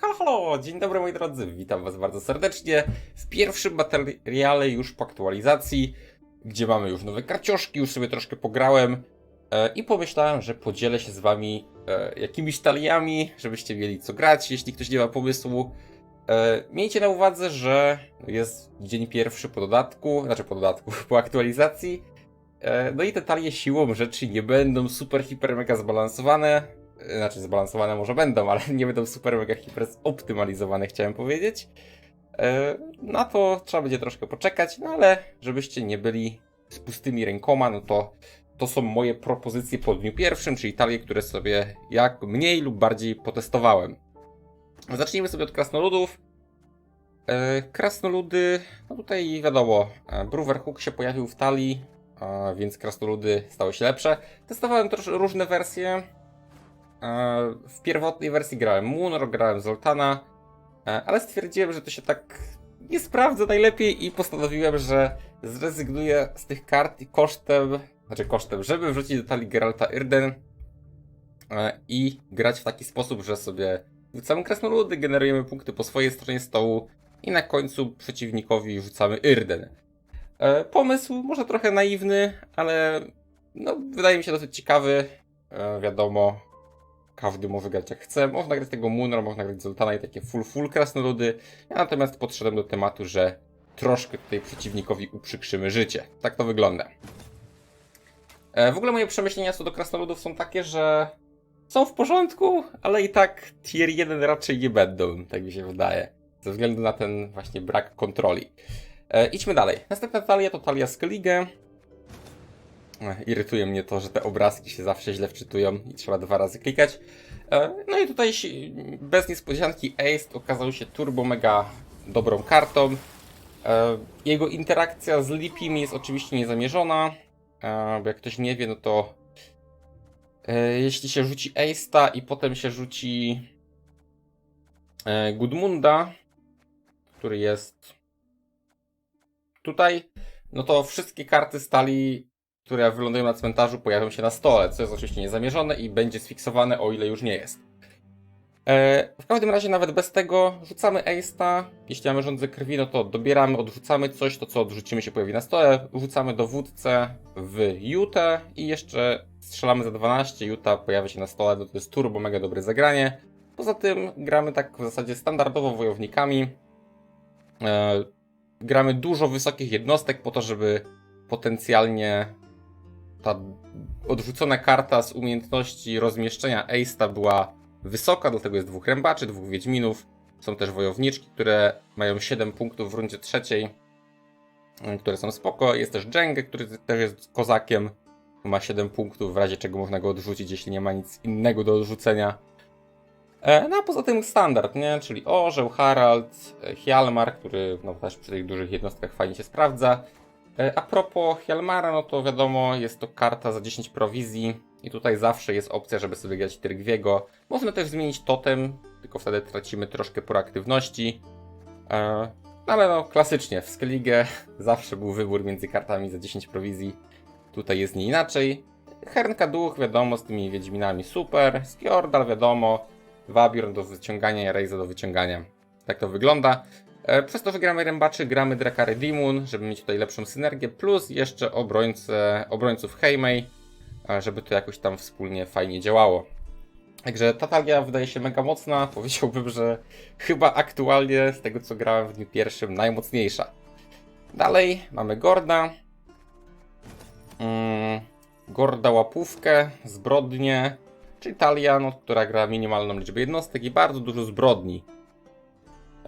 Halo, halo, dzień dobry moi drodzy, witam was bardzo serdecznie w pierwszym materiale już po aktualizacji, gdzie mamy już nowe karcioszki, już sobie troszkę pograłem e, i pomyślałem, że podzielę się z wami e, jakimiś taliami, żebyście mieli co grać, jeśli ktoś nie ma pomysłu. E, miejcie na uwadze, że jest dzień pierwszy po dodatku, znaczy po dodatku, po aktualizacji, e, no i te talie siłą rzeczy nie będą super, hiper, mega zbalansowane, znaczy zbalansowane może będą, ale nie będą super mega hiper zoptymalizowane, chciałem powiedzieć. E, Na to trzeba będzie troszkę poczekać, no ale żebyście nie byli z pustymi rękoma, no to to są moje propozycje po dniu pierwszym, czyli talie, które sobie jak mniej lub bardziej potestowałem. Zacznijmy sobie od krasnoludów. E, Krasnoludy, no tutaj wiadomo, e, Bruverhook się pojawił w talii, więc krasnoludy stały się lepsze. Testowałem też różne wersje, W pierwotnej wersji grałem Moonor, grałem Zoltana, e, ale stwierdziłem, że to się tak nie sprawdza najlepiej i postanowiłem, że zrezygnuję z tych kart kosztem, znaczy kosztem, żeby wrzucić do talii Geralta Irden e, i grać w taki sposób, że sobie rzucamy krasnoludy, generujemy punkty po swojej stronie stołu i na końcu przeciwnikowi rzucamy Irden. E, Pomysł może trochę naiwny, ale no, wydaje mi się dosyć ciekawy. E, Wiadomo, każdy może grać jak chce. Można grać tego Moonra, można grać Zoltana i takie full full krasnoludy. Ja natomiast podszedłem do tematu, że troszkę tutaj przeciwnikowi uprzykrzymy życie. Tak to wygląda. E, w ogóle moje przemyślenia co do krasnoludów są takie, że są w porządku, ale i tak tier 1 raczej nie będą, tak mi się wydaje. Ze względu na ten właśnie brak kontroli. E, idźmy dalej. Następna talia to talia Skellige. Irytuje mnie to, że te obrazki się zawsze źle wczytują i trzeba dwa razy klikać. E, No i tutaj bez niespodzianki Ace okazał się turbo mega dobrą kartą. E, Jego interakcja z Lipim jest oczywiście niezamierzona, e, bo jak ktoś nie wie, no to jeśli się rzuci Ace'a i potem się rzuci Gudmunda, który jest tutaj, no to wszystkie karty stali które wylądują na cmentarzu, pojawią się na stole, co jest oczywiście niezamierzone i będzie sfiksowane, o ile już nie jest. E, w każdym razie, nawet bez tego, rzucamy Ace'a. Jeśli mamy rządzę krwi, no to dobieramy, odrzucamy coś, to co odrzucimy się pojawi na stole. Rzucamy dowódcę w Jutę i jeszcze strzelamy za 12. Juta pojawia się na stole, no to jest turbo, mega dobre zagranie. Poza tym gramy tak w zasadzie standardowo wojownikami. E, gramy dużo wysokich jednostek po to, żeby potencjalnie ta odrzucona karta z umiejętności rozmieszczenia Ace'a była wysoka, dlatego jest dwóch rębaczy, dwóch wiedźminów. Są też wojowniczki, które mają 7 punktów w rundzie trzeciej, y, które są spoko. Jest też Dżengę, który też jest kozakiem. Ma 7 punktów, w razie czego można go odrzucić, jeśli nie ma nic innego do odrzucenia. E, No a poza tym standard, nie? Czyli Orzeł, Harald, e, Hjalmar, który no, też przy tych dużych jednostkach fajnie się sprawdza. E, A propos Hjalmara, no to wiadomo, jest to karta za 10 prowizji i tutaj zawsze jest opcja, żeby sobie grać Tyrgwiego. Można też zmienić totem, tylko wtedy tracimy troszkę proaktywności. E, no ale no, klasycznie, w Skellige zawsze był wybór między kartami za 10 prowizji. Tutaj jest nie inaczej. Hernka Duch, wiadomo, z tymi Wiedźminami super. Skjordal, wiadomo. Wabiorn do wyciągania, Rejza do wyciągania. Tak to wygląda. E, Przez to, że gramy rębaczy, gramy Drakary Dimun, żeby mieć tutaj lepszą synergię, plus jeszcze obrońcę, obrońców Heimei, e, żeby to jakoś tam wspólnie fajnie działało. Także ta talia wydaje się mega mocna. Powiedziałbym, że chyba aktualnie z tego co grałem w dniu pierwszym najmocniejsza. Dalej mamy Gorda. Mm, Gorda łapówkę, zbrodnie, czyli talia, no, która gra minimalną liczbę jednostek i bardzo dużo zbrodni.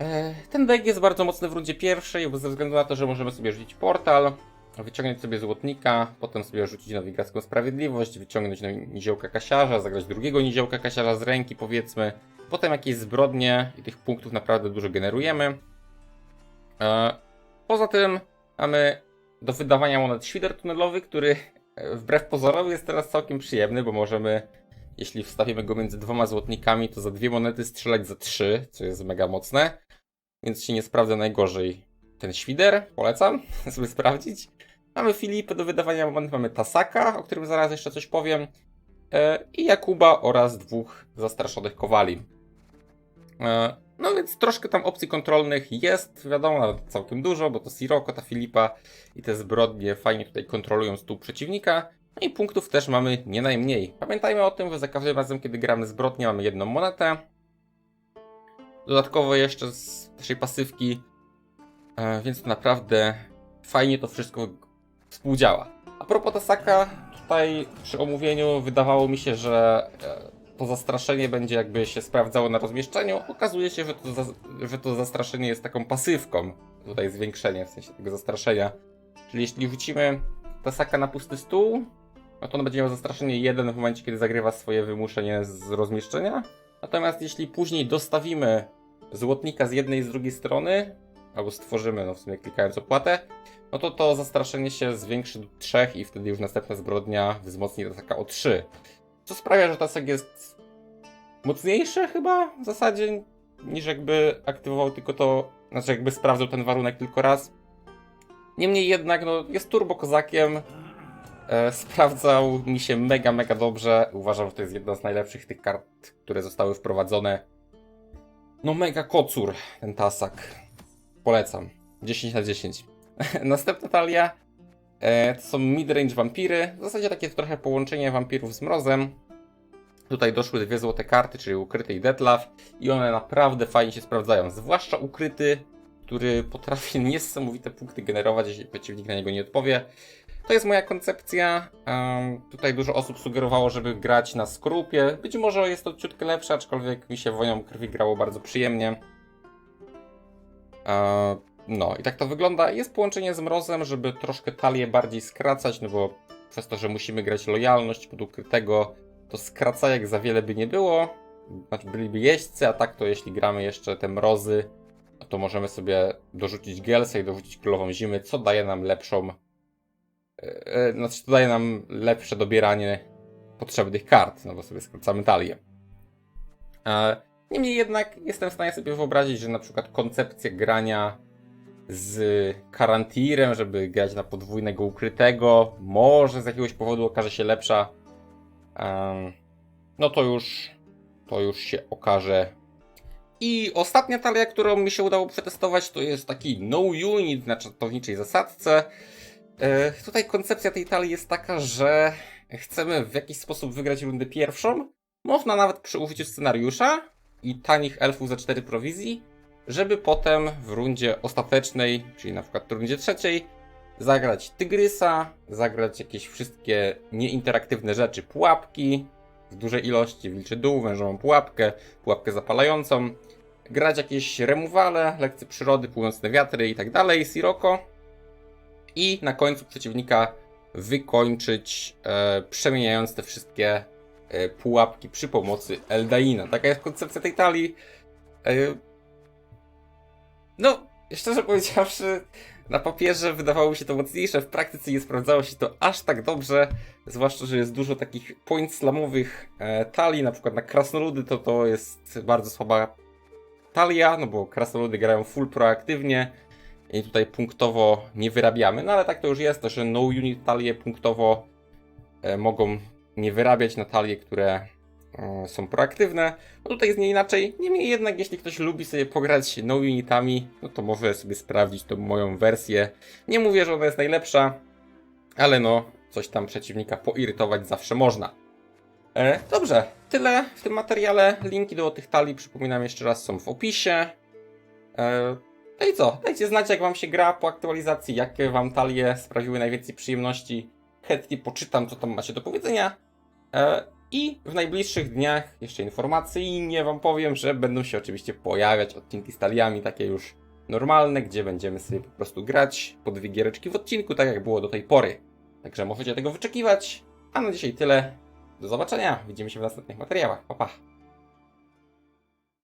E, Ten deck jest bardzo mocny w rundzie pierwszej, ze względu na to, że możemy sobie rzucić portal, wyciągnąć sobie złotnika, potem sobie rzucić nowigradzką sprawiedliwość, wyciągnąć niziołka kasiarza, zagrać drugiego niziołka kasiarza z ręki powiedzmy, potem jakieś zbrodnie i tych punktów naprawdę dużo generujemy. E, Poza tym mamy do wydawania monet świder tunelowy, który e, wbrew pozorom jest teraz całkiem przyjemny, bo możemy jeśli wstawimy go między dwoma złotnikami, to za dwie monety strzelać za trzy, co jest mega mocne. Więc się nie sprawdza najgorzej ten świder. Polecam sobie sprawdzić. Mamy Filipę do wydawania mamy Tasaka, o którym zaraz jeszcze coś powiem. e, I Jakuba oraz dwóch zastraszonych kowali. E, No więc troszkę tam opcji kontrolnych jest, wiadomo, nawet całkiem dużo, bo to Sirocco, ta Filipa i te zbrodnie fajnie tutaj kontrolują stół przeciwnika. No i punktów też mamy nie najmniej. Pamiętajmy o tym, że za każdym razem, kiedy gramy zbrodnię, mamy jedną monetę. Dodatkowo jeszcze z naszej pasywki, e, więc naprawdę fajnie to wszystko współdziała. A propos Tasaka, tutaj przy omówieniu wydawało mi się, że e, to zastraszenie będzie jakby się sprawdzało na rozmieszczeniu. Okazuje się, że to, za, że to zastraszenie jest taką pasywką. Tutaj zwiększenie w sensie tego zastraszenia. Czyli jeśli rzucimy Tasaka na pusty stół, no to on będzie miał zastraszenie 1 w momencie, kiedy zagrywa swoje wymuszenie z rozmieszczenia. Natomiast jeśli później dostawimy złotnika z jednej i z drugiej strony, albo stworzymy, no w sumie klikając opłatę, no to to zastraszenie się zwiększy do 3 i wtedy już następna zbrodnia wzmocni Tasaka o 3. Co sprawia, że Tasak jest mocniejszy chyba w zasadzie, niż jakby aktywował tylko to, znaczy jakby sprawdzał ten warunek tylko raz. Niemniej jednak, no jest turbo kozakiem, sprawdzał mi się mega, mega dobrze. Uważam, że to jest jedna z najlepszych tych kart, które zostały wprowadzone. No mega kocur ten tasak. Polecam. 10 na 10. Następna talia e, to są midrange wampiry. W zasadzie takie trochę połączenie wampirów z mrozem. Tutaj doszły dwie złote karty, czyli ukryty i detlaf. I one naprawdę fajnie się sprawdzają. Zwłaszcza ukryty, który potrafi niesamowite punkty generować, jeśli przeciwnik na niego nie odpowie. To jest moja koncepcja. Em, tutaj dużo osób sugerowało, żeby grać na skrupie. Być może jest to ciutkę lepsze, aczkolwiek mi się wojną krwi grało bardzo przyjemnie. E, no i tak to wygląda. Jest połączenie z mrozem, żeby troszkę talię bardziej skracać, no bo przez to, że musimy grać lojalność pod ukrytego, to skracajek za wiele by nie było. Znaczy byliby jeźdźcy, a tak to jeśli gramy jeszcze te mrozy, to możemy sobie dorzucić Gelsa i dorzucić Królową Zimy, co daje nam lepszą znaczy to daje nam lepsze dobieranie potrzebnych kart, no bo sobie skracamy talię. E, Niemniej jednak jestem w stanie sobie wyobrazić, że na przykład koncepcja grania z Karantirem, żeby grać na podwójnego ukrytego, może z jakiegoś powodu okaże się lepsza. No to już, to już się okaże. I ostatnia talia, którą mi się udało przetestować, to jest taki no unit na czatowniczej zasadce. E, Tutaj koncepcja tej talii jest taka, że chcemy w jakiś sposób wygrać rundę pierwszą. Można nawet przy użyciu scenariusza i tanich elfów za 4 prowizji, żeby potem w rundzie ostatecznej, czyli na przykład w rundzie trzeciej, zagrać tygrysa, zagrać jakieś wszystkie nieinteraktywne rzeczy, pułapki w dużej ilości, wilczy dół, wężową pułapkę, pułapkę zapalającą, grać jakieś remuwale, lekcje przyrody, północne wiatry i tak dalej, Sirocco i na końcu przeciwnika wykończyć, e, przemieniając te wszystkie e, pułapki przy pomocy Eldaina. Taka jest koncepcja tej talii. E, no, szczerze powiedziawszy, na papierze wydawało mi się to mocniejsze, w praktyce nie sprawdzało się to aż tak dobrze, zwłaszcza, że jest dużo takich point slamowych e, talii, na przykład na krasnoludy to to jest bardzo słaba talia, no bo krasnoludy grają full proaktywnie i tutaj punktowo nie wyrabiamy, no ale tak to już jest, że no unit talie punktowo e, mogą nie wyrabiać na talie, które e, są proaktywne. No tutaj jest nie inaczej. Niemniej jednak, jeśli ktoś lubi sobie pograć no unitami, no to może sobie sprawdzić tą moją wersję. Nie mówię, że ona jest najlepsza, ale no, coś tam przeciwnika poirytować zawsze można. E, dobrze, tyle w tym materiale. Linki do tych talii, przypominam jeszcze raz, są w opisie. E, no i co? Dajcie znać, jak wam się gra po aktualizacji, jakie wam talie sprawiły najwięcej przyjemności. Chętnie poczytam, co tam macie do powiedzenia. E, I w najbliższych dniach jeszcze informacyjnie wam powiem, że będą się oczywiście pojawiać odcinki z taliami, takie już normalne, gdzie będziemy sobie po prostu grać po dwie giereczki w odcinku, tak jak było do tej pory. Także możecie tego wyczekiwać. A na dzisiaj tyle. Do zobaczenia. Widzimy się w następnych materiałach. Pa, pa.